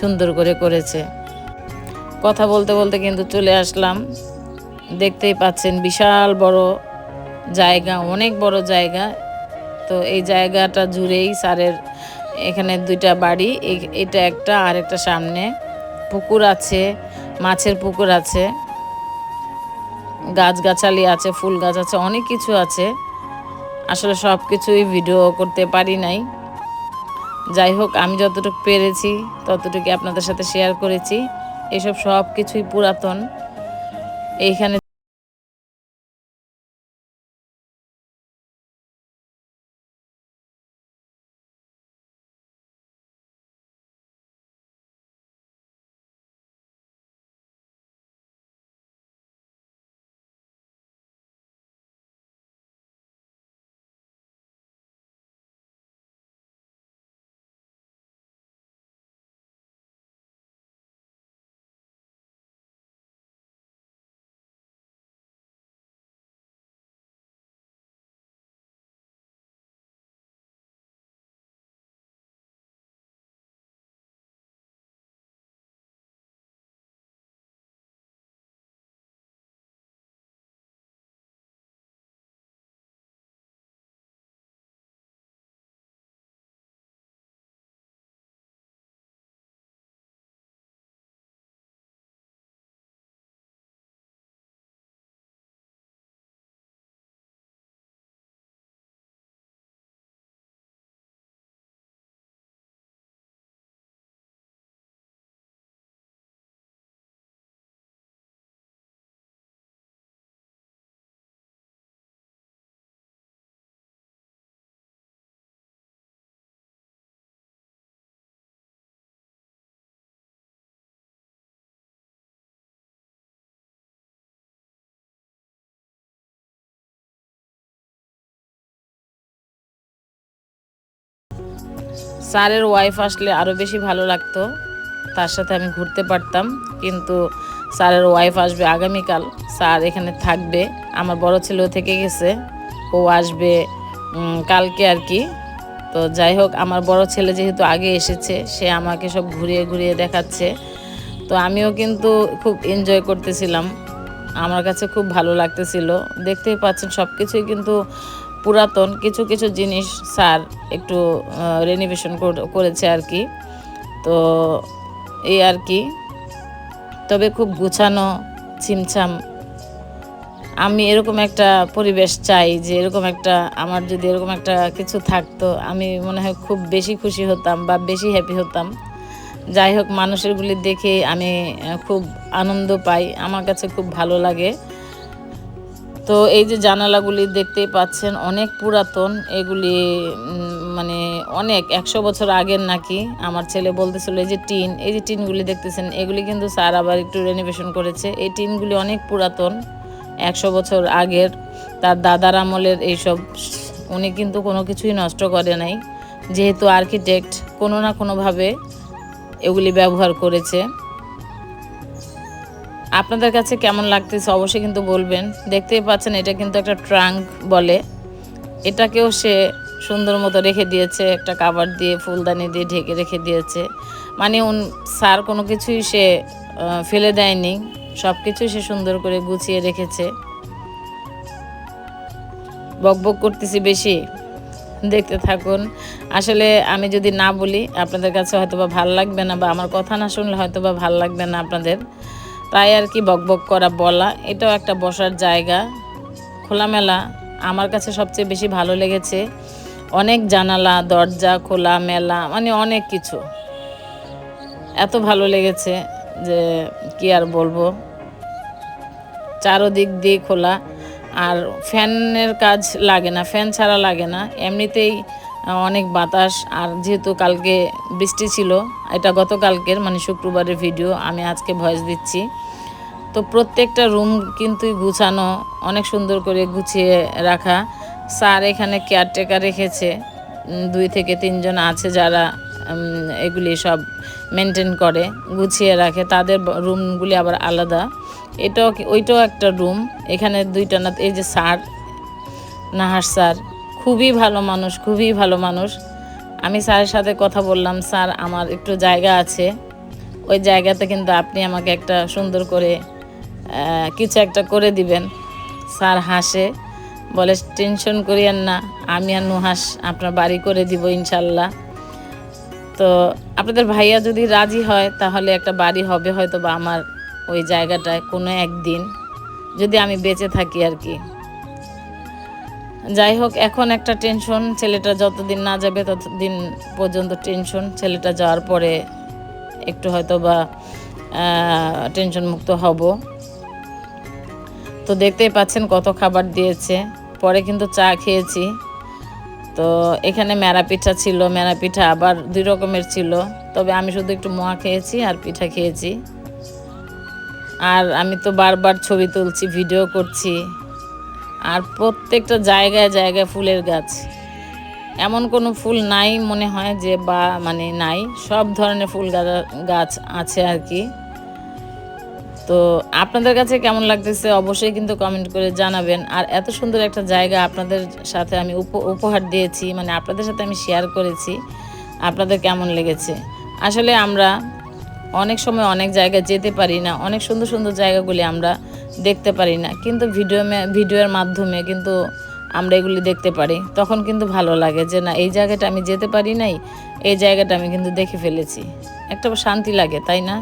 সুন্দর করে করেছে। কথা বলতে বলতে কিন্তু চলে আসলাম। দেখতেই পাচ্ছেন বিশাল বড় জায়গা, অনেক বড় জায়গা। তো এই জায়গাটা জুড়েই স্যারের এখানে দুইটা বাড়ি এটা একটা আর একটা সামনে। পুকুর আছে, মাছের পুকুর আছে, গাছগাছালি আছে, ফুল গাছ আছে, অনেক কিছু আছে। আসলে সব কিছুই ভিডিও করতে পারি নাই। যাই হোক, আমি যতটুকু পেরেছি ততটুকু আপনাদের সাথে শেয়ার করেছি। এসব সব কিছুই পুরাতন। এইখানে স্যারের ওয়াইফ আসলে আরও বেশি ভালো লাগতো। তার সাথে আমি ঘুরতে পারতাম, কিন্তু স্যারের ওয়াইফ আসবে আগামীকাল। স্যার এখানে থাকবে। আমার বড় ছেলেও থেকে গেছে। ও আসবে কালকে আর কি। তো যাই হোক, আমার বড় ছেলে যেহেতু আগে এসেছে, সে আমাকে সব ঘুরিয়ে ঘুরিয়ে দেখাচ্ছে। তো আমিও কিন্তু খুব এনজয় করতেছিলাম। আমার কাছে খুব ভালো লাগতেছিল। দেখতেই পাচ্ছেন সব কিছুই কিন্তু পুরাতন কিছু কিছু জিনিস স্যার একটু রেনোভেশন করেছে আর কি। তো এই আর কি। তবে খুব গুছানো, ছিমছাম। আমি এরকম একটা পরিবেশ চাই যে এরকম একটা, আমার যদি এরকম একটা কিছু থাকতো, আমি মনে হয় খুব বেশি খুশি হতাম বা বেশি হ্যাপি হতাম। যাই হোক মানুষেরগুলি দেখে আমি খুব আনন্দ পাই। আমার কাছে খুব ভালো লাগে। তো এই যে জানালাগুলি দেখতেই পাচ্ছেন, অনেক পুরাতন। এগুলি মানে অনেক, একশো বছর আগের নাকি। আমার ছেলে বলতেছিল, এই যে টিন, এই যে টিনগুলি দেখতেছেন, এগুলি কিন্তু স্যার আবার একটু রেনোভেশন করেছে। এই টিনগুলি অনেক পুরাতন, একশো বছর আগের। তার দাদার আমলের এইসব, উনি কিন্তু কোনো কিছুই নষ্ট করে নাই। যেহেতু আর্কিটেক্ট কোনো না কোনোভাবে এগুলি ব্যবহার করেছে। আপনাদের কাছে কেমন লাগতেছে অবশ্যই কিন্তু বলবেন। দেখতেই পাচ্ছেন, এটা কিন্তু একটা ট্রাঙ্ক বলে। এটাকেও সে সুন্দর মতো রেখে দিয়েছে, একটা কাভার দিয়ে, ফুলদানি দিয়ে ঢেকে রেখে দিয়েছে। মানে উন স্যার কোনো কিছুই সে ফেলে দেয়নি। সব কিছুই সে সুন্দর করে গুছিয়ে রেখেছে। বক বক করতেছি বেশি। দেখতে থাকুন। আসলে আমি যদি না বলি, আপনাদের কাছে হয়তো বা ভালো লাগবে না বা আমার কথা না শুনলে হয়তো বা ভালো লাগবে না আপনাদের। তাই আর কি বক বক করা বলা। এটাও একটা বসার জায়গা। খোলামেলা। আমার কাছে সবচেয়ে বেশি ভালো লেগেছে অনেক জানালা, দরজা, খোলা, মেলা মানে অনেক কিছু। এত ভালো লেগেছে যে কি আর বলব। চারোদিক দিয়ে খোলা। আর ফ্যানের কাজ লাগে না, ফ্যান ছাড়া লাগে না। এমনিতেই অনেক বাতাস। আর যেহেতু কালকে বৃষ্টি ছিল, এটা গতকালকের মানে শুক্রবারের ভিডিও আমি আজকে ভয়েস দিচ্ছি। তো প্রত্যেকটা রুম কিন্তু গুছানো, অনেক সুন্দর করে গুছিয়ে রাখা। স্যার এখানে কেয়ারটেকার রেখেছে। দুই থেকে তিনজন আছে যারা এগুলি সব মেনটেন করে, গুছিয়ে রাখে। তাদের রুমগুলি আবার আলাদা। এটাও ওইটাও একটা রুম এখানে দুইটা না, এই যে স্যার, নাহার স্যার খুবই ভালো মানুষ, খুবই ভালো মানুষ। আমি স্যারের সাথে কথা বললাম, স্যার, আমার একটু জায়গা আছে। ওই জায়গাতে কিন্তু আপনি আমাকে একটা সুন্দর করে কিছু একটা করে দিবেন। স্যার হাসে, বলে, টেনশন করিয়েন না, আমি আর নুহাস আপনার বাড়ি করে দিব ইনশাল্লাহ। তো আপনাদের ভাইয়া যদি রাজি হয়, তাহলে একটা বাড়ি হবে হয়তো বা আমার ওই জায়গাটায় কোনো একদিন, যদি আমি বেঁচে থাকি আর কি। যাই হোক, এখন একটা টেনশন ছেলেটা যতদিন না যাবে ততদিন পর্যন্ত টেনশন ছেলেটা যাওয়ার পরে একটু হয়তো বা টেনশন মুক্ত হব। তো দেখতেই পাচ্ছেন কত খাবার দিয়েছে। পরে কিন্তু চা খেয়েছি। তো এখানে মেরা পিঠা ছিল, মেরা পিঠা আবার দুই রকমের ছিল। তবে আমি শুধু একটু মোয়া খেয়েছি আর পিঠা খেয়েছি। আর আমি তো বারবার ছবি তুলছি, ভিডিও করছি। আর প্রত্যেকটা জায়গায় জায়গায় ফুলের গাছ। এমন কোনো ফুল নাই মনে হয় যে বা মানে নাই। সব ধরনের ফুল গাছ- আছে আর কি। তো আপনাদের কাছে কেমন লাগতেছে অবশ্যই কিন্তু কমেন্ট করে জানাবেন। আর এত সুন্দর একটা জায়গা আপনাদের সাথে আমি উপ- উপহার দিয়েছি মানে আপনাদের সাথে আমি শেয়ার করেছি। আপনাদের কেমন লেগেছে? আসলে আমরা অনেক সময় অনেক জায়গায় যেতে পারি না। অনেক সুন্দর সুন্দর জায়গাগুলি আমরা দেখতে পারি না। কিন্তু ভিডিও ভিডিওর মাধ্যমে কিন্তু আমরা এগুলি দেখতে পারি। তখন কিন্তু ভালো লাগে যে না, এই জায়গাটা আমি যেতে পারি নাই, এই জায়গাটা আমি কিন্তু দেখে ফেলেছি। একটা শান্তি লাগে, তাই না?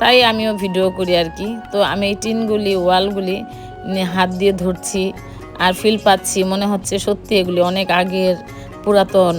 তাই আমিও ভিডিও করি আর কি। তো আমি এই টিনগুলি, ওয়ালগুলি হাত দিয়ে ধরছি আর ফিল পাচ্ছি, মনে হচ্ছে সত্যি এগুলি অনেক আগের পুরাতন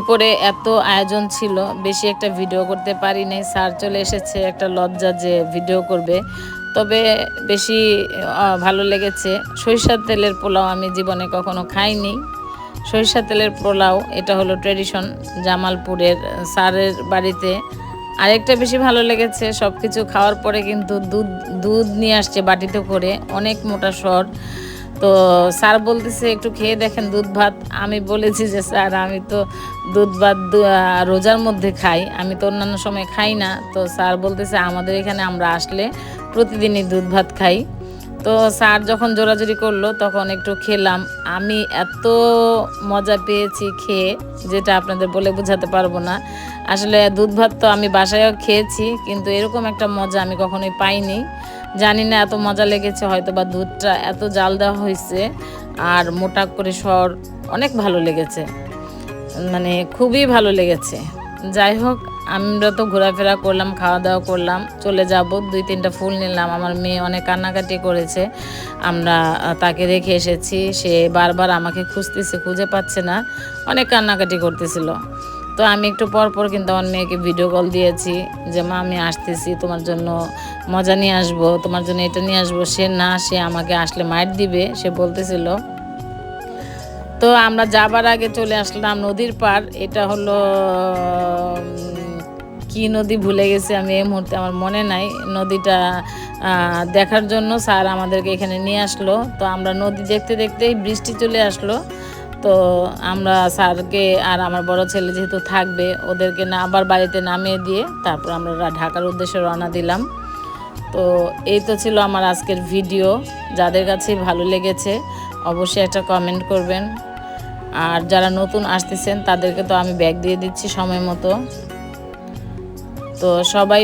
দুপুরে এত আয়োজন ছিল, বেশি একটা ভিডিও করতে পারি নাই স্যার চলে এসেছে, একটা লজ্জা যে ভিডিও করবে। তবে বেশি ভালো লেগেছে। সরিষার তেলের পোলাও আমি জীবনে কখনো খাইনি। সরিষার তেলের পোলাও, এটা হলো ট্রেডিশন জামালপুরের স্যারের বাড়িতে। আরেকটা বেশি ভালো লেগেছে সব কিছু খাওয়ার পরে কিন্তু দুধ দুধ নিয়ে আসছে বাটিতে করে। অনেক মোটা সর তো স্যার বলতেছে, একটু খেয়ে দেখেন দুধ ভাত। আমি বলেছি যে, স্যার, আমি তো দুধ ভাত রোজার মধ্যে খাই। আমি তো অন্যান্য সময় খাই না। তো স্যার বলতেছে, আমাদের এখানে আমরা আসলে প্রতিদিনই দুধ ভাত খাই। তো স্যার যখন জোরাজুরি করল, তখন একটু খেলাম। আমি এত মজা পেয়েছি খেয়ে, যেটা আপনাদের বলে বোঝাতে পারব না। আসলে দুধ ভাত তো আমি বাসায়ও খেয়েছি, কিন্তু এরকম একটা মজা আমি কখনোই পাইনি। জানি না, এত মজা লেগেছে হয়তো বা দুধটা এত জাল দেওয়া হয়েছে আর মোটা করে সর অনেক ভালো লেগেছে। মানে খুবই ভালো লেগেছে। যাই হোক, আমরা তো ঘোরাফেরা করলাম খাওয়া দাওয়া করলাম, চলে যাব। দুই তিনটা ফুল নিলাম, আমার মেয়ে অনেক কান্নাকাটি করেছে। আমরা তাকে রেখে এসেছি, সে বারবার আমাকে খুঁজতেছে, খুঁজে পাচ্ছে না, অনেক কান্নাকাটি করতেছিল। তো আমি একটু পর পর কিন্তু আমার মেয়েকে ভিডিও কল দিয়েছি যে, মা, আমি আসতেছি, তোমার জন্য মজা নিয়ে আসব, তোমার জন্য এটা নিয়ে আসব। সে না, সে আমাকে আসলে মাইট দিবে, সে বলতেছিল। তো আমরা যাবার আগে চলে আসলাম নদীর পার এটা হলো কি নদী ভুলে গেছি আমি এই মুহূর্তে আমার মনে নাই। নদীটা দেখার জন্য স্যার আমাদেরকে এখানে নিয়ে আসলো। তো আমরা নদী দেখতে দেখতেই বৃষ্টি চলে আসলো। তো আমরা স্যারকে আর আমার বড় ছেলে যেহেতু থাকবে, ওদেরকে না আবার বাড়িতে নামিয়ে দিয়ে তারপর আমরা ঢাকার উদ্দেশ্যে রওনা দিলাম। তো এই তো ছিল আমার আজকের ভিডিও। যাদের কাছে ভালো লেগেছে, অবশ্যই একটা কমেন্ট করবেন। আর যারা নতুন আসতেছেন, তাদেরকে তো আমি ব্যাগ দিয়ে দিচ্ছি সময় মতো। তো সবাই